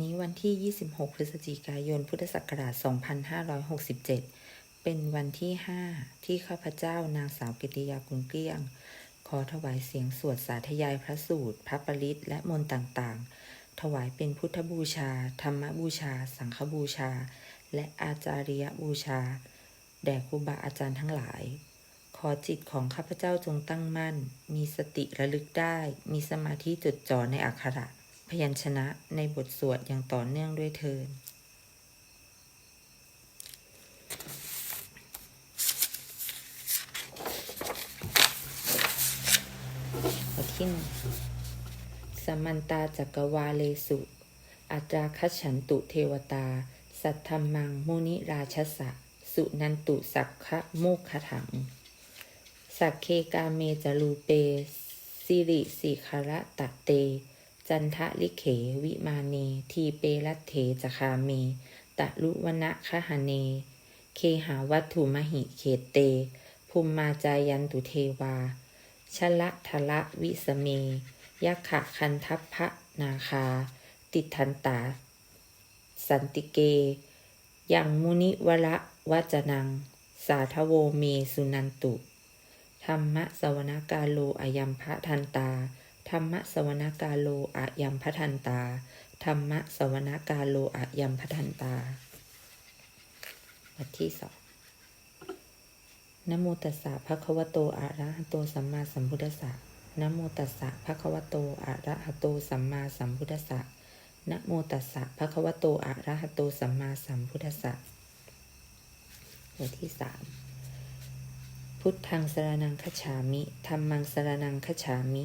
บัดนี้วันที่ 26 พฤศจิกายน พุทธศักราช 2567 เป็นวันที่ 5 ที่ข้าพเจ้านางสาวกิติยากุลเกลี้ยง ขอถวายเสียงสวดสาธยายพระสูตร พระปริตและมนต์ต่างๆ ถวายเป็นพุทธบูชา ธรรมบูชา สังฆบูชา และอาจาริยบูชา แด่ครูบาอาจารย์ทั้งหลาย ขอจิตของข้าพเจ้าจงตั้งมั่น มีสติระลึกได้ มีสมาธิจดจ่อในอักขระ พยัญชนะในบทสวดอย่างต่อเนื่องด้วยเทินบทที่หนึ่งสมันตาจักรวาเลสุ อัตราคัจฉันตุเทวตา สัทธรรมังมุนิราชสะ สุนันตุสักขะโมกขถัง สักเคกาเมจรูเปสิริสิคระตะเต จันทะลิเขวิมาเน ทีเปรัตเถจคาเม ตะลุวนะคหเน เคหาวัตถุมหิเขตเต ภูมิมาจายันตุเทวา ชละทละวิสเมยักขะคันทัพพะนาคา ติทันตา สันติเก ยังมุนิวระวัจนัง สาทโวเมสุนันตุ ธรรมะสวนากาโลอายัมพะทันตา ธรรมะสวนากาโลอายัมพะทันตา ธรรมะสวนากาโลอายัมพะทันตาบทที่สองนโมตัสสะภะคะวะโตอะระหะโตสัมมาสัมพุทธัสสะนโมตัสสะภะคะวะโตอะระหะโตสัมมาสัมพุทธัสสะนโมตัสสะภะคะวะโตอะระหะโตสัมมาสัมพุทธัสสะบทที่สามพุทธังสรนังคฉามิธรรมังสรนังคฉามิ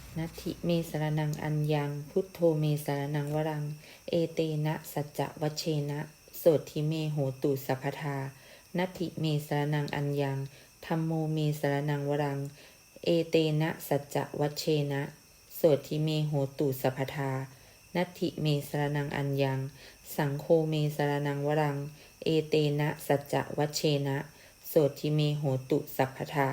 นัตถิเมสรนังอัญญัง พุทโธเมสรนังวรัง เอเตนะสัจจะวเชนะ โสทิเมโหตุสัพพทานัตถิเมสรนังอัญญังธรรมโมเมสรนังวรัง เอเตนะสัจจะวเชนะ โสทิเมโหตุสัพพทานัตถิเมสรนังอัญญัง สังโฆเมสรนังวรัง เอเตนะสัจจะวเชนะ โสทิเมโหตุสัพพทา